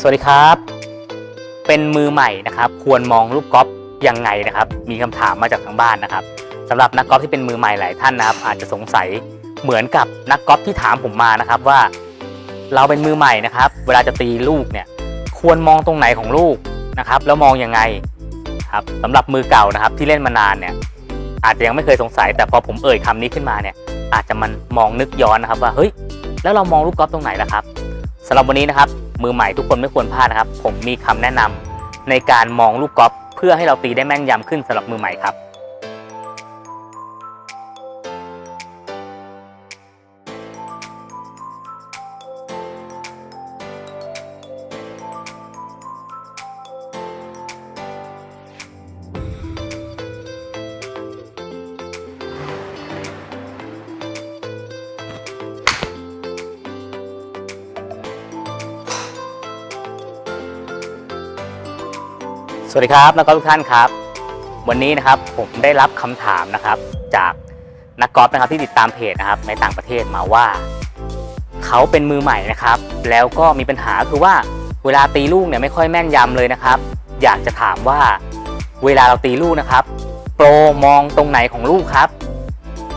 สวัสดีครับ เป็นมือใหม่นะครับ ควรมองลูกกอล์ฟยังไงนะครับ มีคำถามมาจากทางบ้านนะครับสำหรับนักกอล์ฟที่เป็นมือใหม่หลายท่านนะครับ อาจจะสงสัยเหมือนกับนักกอล์ฟที่ถามผมมานะครับว่า เราเป็นมือใหม่นะครับ เวลาจะตีลูกเนี่ยควรมองตรงไหนของลูกนะครับ แล้วมองยังไงครับสำหรับมือเก่านะครับที่เล่นมานานเนี่ย อาจจะยังไม่เคยสงสัย แต่พอผมเอ่ยคำนี้ขึ้นมาเนี่ย อาจจะมันมองนึกย้อนนะครับว่าเฮ้ยแล้วเรามองลูกกอล์ฟตรงไหนล่ะครับสำหรับวันนี้นะครับ มือใหม่ทุกคนไม่ควรพลาดนะครับ ผมมีคำแนะนำในการมองลูกกอล์ฟเพื่อให้เราตีได้แม่นยำขึ้นสำหรับมือใหม่ครับ วัสดีครับนักกอล์ฟทุกท่านครับ วันนี้นะครับผมได้รับคำถามนะครับจากนักกอล์ฟนะครับที่ติดตามเพจนะครับในต่างประเทศมาว่า เขาเป็นมือใหม่นะครับ แล้วก็มีปัญหาคือว่าเวลาตีลูกเนี่ยไม่ค่อยแม่นยำเลยนะครับ อยากจะถามว่าเวลาเราตีลูกนะครับ โปรมองตรงไหนของลูกครับ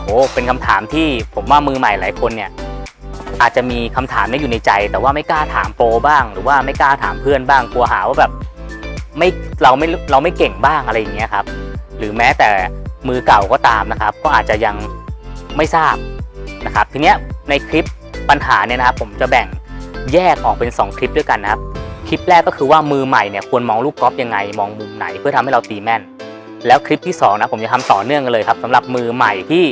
โอ้เป็นคำถามที่ผมว่ามือใหม่หลายคนเนี่ยอาจจะมีคำถามนี้อยู่ในใจ แต่ว่าไม่กล้าถามโปรบ้าง หรือว่าไม่กล้าถามเพื่อนบ้างกลัวหาว่าแบบ ไม่เราไม่เราไม่เก่งบ้างอะไรอย่างเงี้ยครับ หรือแม้แต่มือเก่าก็ตามนะครับ ก็อาจจะยังไม่ทราบนะครับ ทีเนี้ยในคลิปปัญหาเนี่ยนะครับ ผมจะแบ่งแยกออกเป็น 2 คลิปด้วยกันนะครับ คลิปแรกก็คือว่ามือใหม่เนี่ยควรมองลูกกอล์ฟยังไงมองมุมไหนเพื่อทำให้เราตีแม่น แล้วคลิปที่2นะผมจะทำต่อเนื่องกันเลยครับสำหรับมือใหม่ที่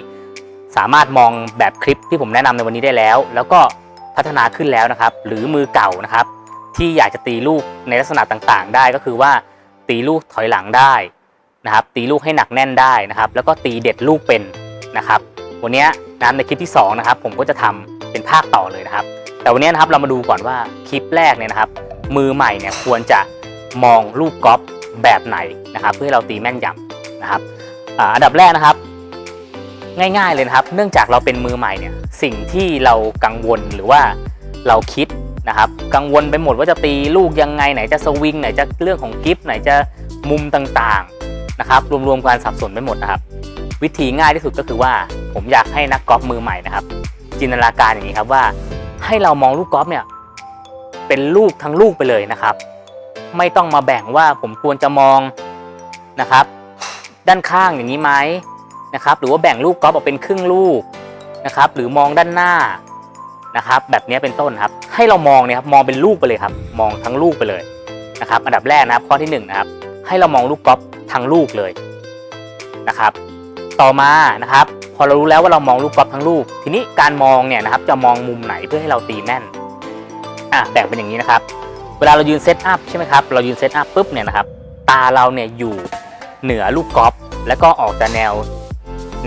สามารถมองแบบคลิปที่ผมแนะนำในวันนี้ได้แล้ว แล้วก็พัฒนาขึ้นแล้วนะครับ หรือมือเก่านะครับ ที่อยากจะตีลูกในลักษณะต่างๆ ได้ก็คือว่าตีลูกถอยหลังได้นะครับ ตีลูกให้หนักแน่นได้นะครับ แล้วก็ตีเด็ดลูกเป็นนะครับ วันนี้นะในคลิปที่2นะครับผมก็จะทำเป็นภาคต่อเลยนะครับ แต่วันนี้นะครับเรามาดูก่อนว่าคลิปแรกเนี่ยนะครับ มือใหม่เนี่ยควรจะมองลูกกอล์ฟแบบไหนนะครับ เพื่อให้เราตีแม่นยำนะครับอันดับแรกนะครับ ง่ายๆเลยนะครับ เนื่องจากเราเป็นมือใหม่เนี่ยสิ่งที่เรากังวลหรือว่าเราคิด นะครับกังวลไปหมดว่าจะตีลูกยังไงไหนจะสวิงไหนจะเรื่องของกิฟต์ไหนจะมุมต่างๆนะครับรวมๆกันสับสนไปหมดนะครับ วิธีง่ายที่สุดก็คือว่าผมอยากให้นักกอล์ฟมือใหม่นะครับ จินตนาการอย่างนี้ครับว่าให้เรามองลูกกอล์ฟเนี่ยเป็นลูกทั้งลูกไปเลยนะครับ ไม่ต้องมาแบ่งว่าผมควรจะมองนะครับ ด้านข้างอย่างนี้ไหมนะครับ หรือว่าแบ่งลูกกอล์ฟออกเป็นครึ่งลูกนะครับ หรือมองด้านหน้า นะครับแบบนี้เป็นต้นครับ ให้เรามองเนี่ยครับมองเป็นลูกไปเลยครับ มองทั้งลูกไปเลยนะครับ อันดับแรกนะครับข้อที่หนึ่งนะครับให้เรามองลูกกอล์ฟทั้งลูกเลยนะครับ ต่อมานะครับ พอเรารู้แล้วว่าเรามองลูกกอล์ฟทั้งลูก ทีนี้การมองเนี่ยนะครับจะมองมุมไหนเพื่อให้เราตีแม่นอะแบ่งเป็นอย่างนี้นะครับ เวลาเรายืนเซตอัพใช่ไหมครับเรายืนเซตอัพปุ๊บเนี่ยนะครับตาเราเนี่ยอยู่เหนือลูกกอล์ฟแล้วก็ออกจากแนว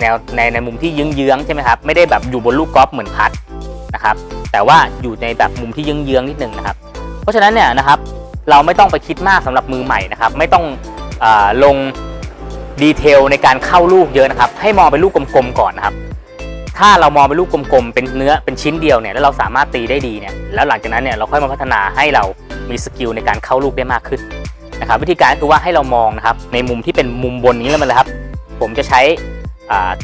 แนวในในมุมที่เยื้องๆใช่ไหมครับไม่ได้แบบอยู่บนลูกกอล์ฟเหมือนพัด นะครับ แต่ว่าอยู่ในแบบมุมที่เยื้องๆนิดนึงนะครับ เพราะฉะนั้นเนี่ยนะครับเราไม่ต้องไปคิดมากสำหรับมือใหม่นะครับ ไม่ต้องอลงดีเทลในการเข้าลูกเยอะนะครับ ให้มองเป็นลูกกลมๆก่อนนะครับ ถ้าเรามองเป็นลูกกลมๆเป็นเนื้อเป็นชิ้นเดียวเนี่ยแล้วเราสามารถตีได้ดีเนี่ยแล้วหลังจากนั้นเนี่ยเราค่อยมาพัฒนาให้เรามีสกิลในการเข้าลูกได้มากขึ้นนะครับ วิธีการก็คือว่าให้เรามองนะครับในมุมที่เป็นมุมบนนี้แล้วมันเลยครับ ผมจะใช้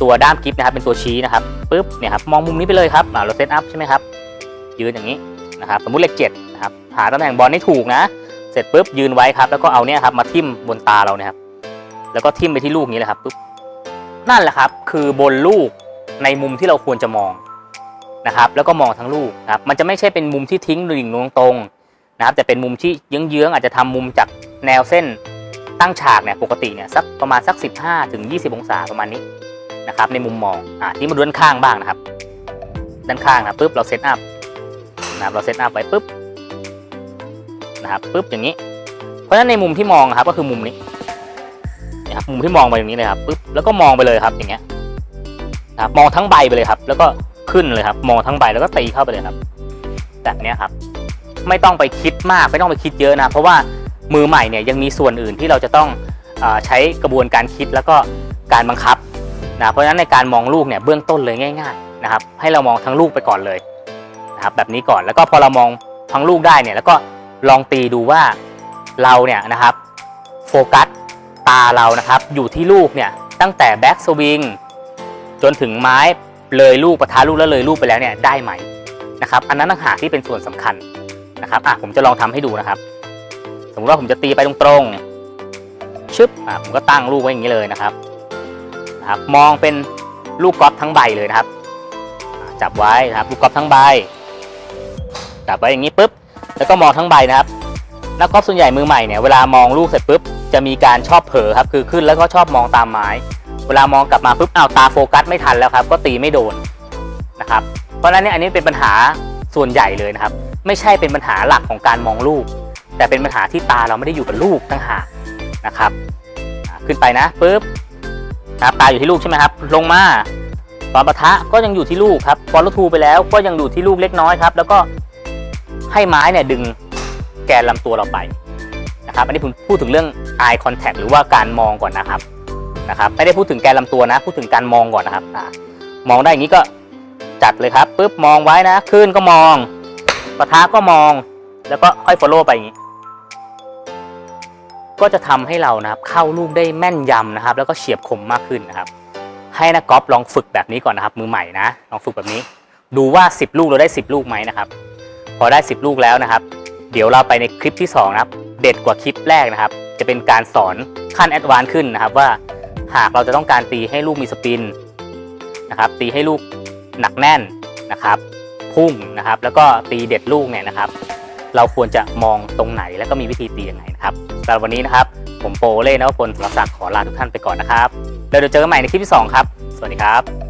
ตัวด้ามกิฟนะครับเป็นตัวชี้นะครับปุ๊บเนี่ยครับมองมุมนี้ไปเลยครับเราเซตอัพใช่ไหมครับยืนอย่างนี้นะครับสมมุติเลขเจ็ดนะครับหาตำแหน่งบอลให้ถูกนะ เสร็จปุ๊บยืนไว้ครับ แล้วก็เอาเนี่ยครับมาทิ่มบนตาเราเนี่ยครับแล้วก็ทิ่มไปที่ลูกนี้เลยครับปุ๊บนั่นแหละครับคือบนลูกในมุมที่เราควรจะมองนะครับแล้วก็มองทั้งลูกครับมันจะไม่ใช่เป็นมุมที่ทิ้งดิ่งลงตรงนะครับแต่เป็นมุมที่เยื้องๆอาจจะทำมุมจากแนวเส้นตั้งฉากเนี่ยปกติเนี่ยสักประมาณสัก 15ถึง20 องศาประมาณนี้ นะครับในมุมมองอ่าที่มาดูด้านข้างบ้างนะครับ ด้านข้างนะปุ๊บเราเซตอัพนะครับเราเซตอัพไว้ปุ๊บนะครับปุ๊บอย่างนี้ เพราะฉะนั้นในมุมที่มองครับก็คือมุมนี้นะครับมุมที่มองไปอย่างนี้เลยครับปุ๊บแล้วก็มองไปเลยครับอย่างเงี้ยนะครับมองทั้งใบไปเลยครับ แล้วก็ขึ้นเลยครับ มองทั้งใบแล้วก็ตีเข้าไปเลยครับแบบนี้ครับ ไม่ต้องไปคิดมากไม่ต้องไปคิดเยอะนะ เพราะว่ามือใหม่เนี่ยยังมีส่วนอื่นที่เราจะต้องอใช้กระบวนการคิดแล้วก็การบังคับ นะเพราะฉะนั้นในการมองลูกเนี่ยเบื้องต้นเลยง่ายๆนะครับให้เรามองทั้งลูกไปก่อนเลยนะครับแบบนี้ก่อนแล้วก็พอเรามองทั้งลูกได้เนี่ยแล้วก็ลองตีดูว่าเราเนี่ยนะครับโฟกัสตาเรานะครับอยู่ที่ลูกเนี่ยตั้งแต่แบ็กสวิงจนถึงไม้เลยลูกประทาลูกแล้วเลยลูกไปแล้วเนี่ยได้ไหมนะครับอันนั้นต่างหากที่เป็นส่วนสำคัญนะครับอะผมจะลองทำให้ดูนะครับ สมมติว่าผมจะตีไปตรงๆชึบอะผมก็ตั้งลูกไว้อย่างนี้เลยนะครับ นะครับมองเป็นลูกกอล์ฟทั้งใบเลยนะครับ จับไว้นะครับลูกกอล์ฟทั้งใบจับไว้อย่างนี้ปุ๊บแล้วก็มองทั้งใบนะครับนักกอล์ฟส่วนใหญ่มือใหม่เนี่ยเวลามองลูกเสร็จปุ๊บจะมีการชอบเผลอครับคือขึ้นแล้วก็ชอบมองตามไม้ เวลามองกลับมาปุ๊บอ้าวตาโฟกัสไม่ทันแล้วครับ ก็ตีไม่โดนนะครับ เพราะฉะนั้นเนี่ยอันนี้เป็นปัญหาส่วนใหญ่เลยนะครับ ไม่ใช่เป็นปัญหาหลักของการมองลูก แต่เป็นปัญหาที่ตาเราไม่ได้อยู่กับลูกตั้งหากนะครับ ขึ้นไปนะปุ๊บ ครับตาอยู่ที่ลูกใช่ไหมครับ ลงมาตอนปะทะก็ยังอยู่ที่ลูกครับฟอลลทูไปแล้วก็ยังอยู่ที่ลูกเล็กน้อยครับ แล้วก็ให้ไม้เนี่ยดึงแกนลำตัวเราไปนะครับอันนี้ผมพูดถึงเรื่อง eye contact หรือว่าการมองก่อนนะครับนะครับไม่ได้พูดถึงแกนลำตัวนะ พูดถึงการมองก่อนนะครับอมองได้อย่างนี้ก็จัดเลยครับปุ๊บมองไว้นะขึ้นก็มองปะทะก็มอง แล้วก็ค่อย follow ไปอย่างนี้ ก็จะทำให้เรานะครับเข้าลูกได้แม่นยำนะครับ แล้วก็เฉียบคมมากขึ้นนะครับ ให้นักกอล์ฟลองฝึกแบบนี้ก่อนนะครับ มือใหม่นะลองฝึกแบบนี้ ดูว่า 10 ลูกเราได้ 10 ลูกไหมนะครับ พอได้ 10 ลูกแล้วนะครับ เดี๋ยวเราไปในคลิปที่2นะครับ เด็ดกว่าคลิปแรกนะครับ จะเป็นการสอนขั้นแอดวานซ์ขึ้นนะครับ ว่าหากเราจะต้องการตีให้ลูกมีสปินนะครับตีให้ลูกหนักแน่นนะครับ พุ่งนะครับ แล้วก็ตีเด็ดลูกเนี่ยนะครับ เราควรจะมองตรงไหนแล้วก็มีวิธีตียังไงนะครับสำหรับวันนี้นะครับ ผมโปเล่นวพลสุรศักดิ์ขอลาทุกท่านไปก่อนนะครับแล้วเดี๋ยวเจอกันใหม่ในคลิปที่ 2 ครับ สวัสดีครับ